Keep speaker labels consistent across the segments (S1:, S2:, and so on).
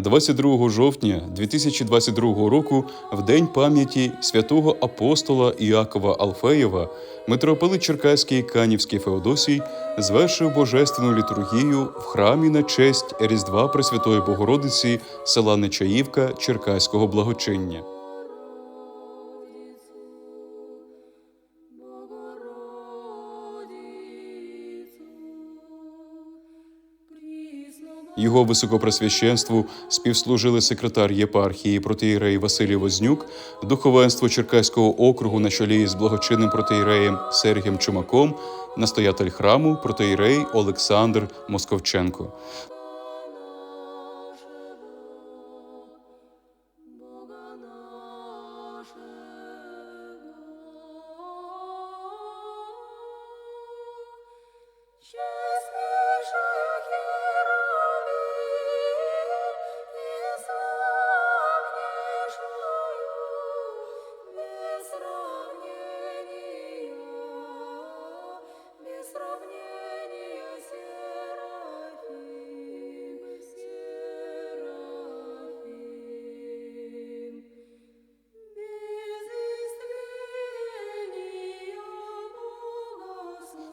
S1: 22 жовтня 2022 року, в день пам'яті святого апостола Іакова Алфеєва, митрополит Черкаський Канівський Феодосій звершив божественну літургію в храмі на честь Різдва Пресвятої Богородиці села Нечаївка Черкаського благочиння. Його високопресвященству співслужили секретар єпархії протиєрей Василій Вознюк, духовенство Черкаського округу на чолі з благочинним протиєреєм Сергієм Чумаком, настоятель храму протиєрей Олександр Московченко.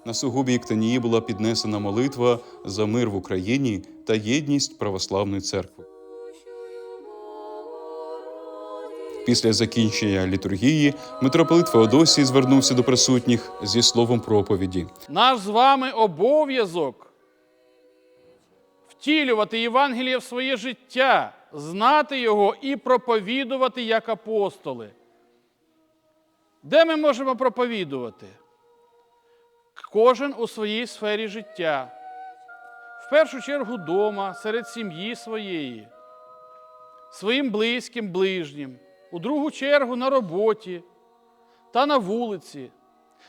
S1: На сугубі Іктанії була піднесена молитва за мир в Україні та єдність православної церкви. Після закінчення літургії митрополит Феодосій звернувся до присутніх зі словом проповіді.
S2: Наш з вами обов'язок втілювати Євангеліє в своє життя, знати його і проповідувати як апостоли. Де ми можемо проповідувати? Кожен у своїй сфері життя. В першу чергу вдома, серед сім'ї своєї, своїм близьким, ближнім, у другу чергу на роботі та на вулиці.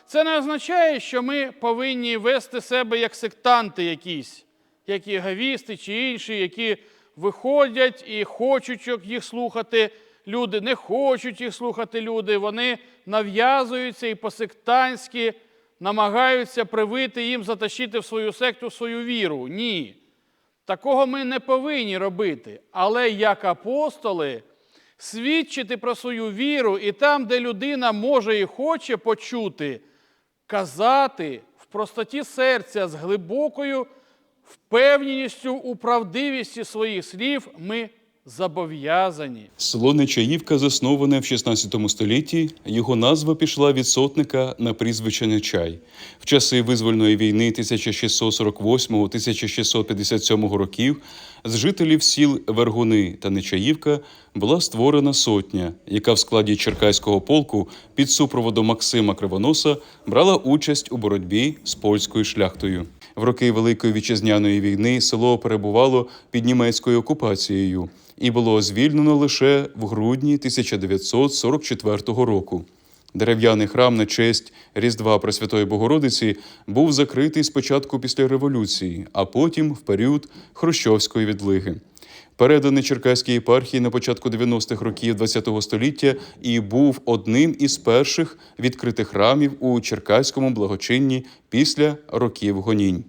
S2: Це не означає, що ми повинні вести себе як сектанти якісь, як єгавісти чи інші, які виходять і хочуть їх слухати люди, не хочуть їх слухати люди. Вони нав'язуються і по-сектантськи намагаються привити їм затащити в свою секту свою віру. Ні. Такого ми не повинні робити. Але як апостоли свідчити про свою віру і там, де людина може і хоче почути, казати в простоті серця з глибокою впевненістю у правдивісті своїх слів, ми зобов'язані.
S1: Село Нечаївка засноване в 16 столітті. Його назва пішла від сотника на прізвище Нечай. В часи визвольної війни 1648-1657 років з жителів сіл Вергуни та Нечаївка була створена сотня, яка в складі Черкаського полку під супроводом Максима Кривоноса брала участь у боротьбі з польською шляхтою. В роки Великої вітчизняної війни село перебувало під німецькою окупацією і було звільнено лише в грудні 1944 року. Дерев'яний храм на честь Різдва Пресвятої Богородиці був закритий спочатку після революції, а потім в період Хрущовської відлиги. Переданий Черкаській єпархії на початку 90-х років ХХ століття і був одним із перших відкритих храмів у Черкаському благочинні після років гонінь.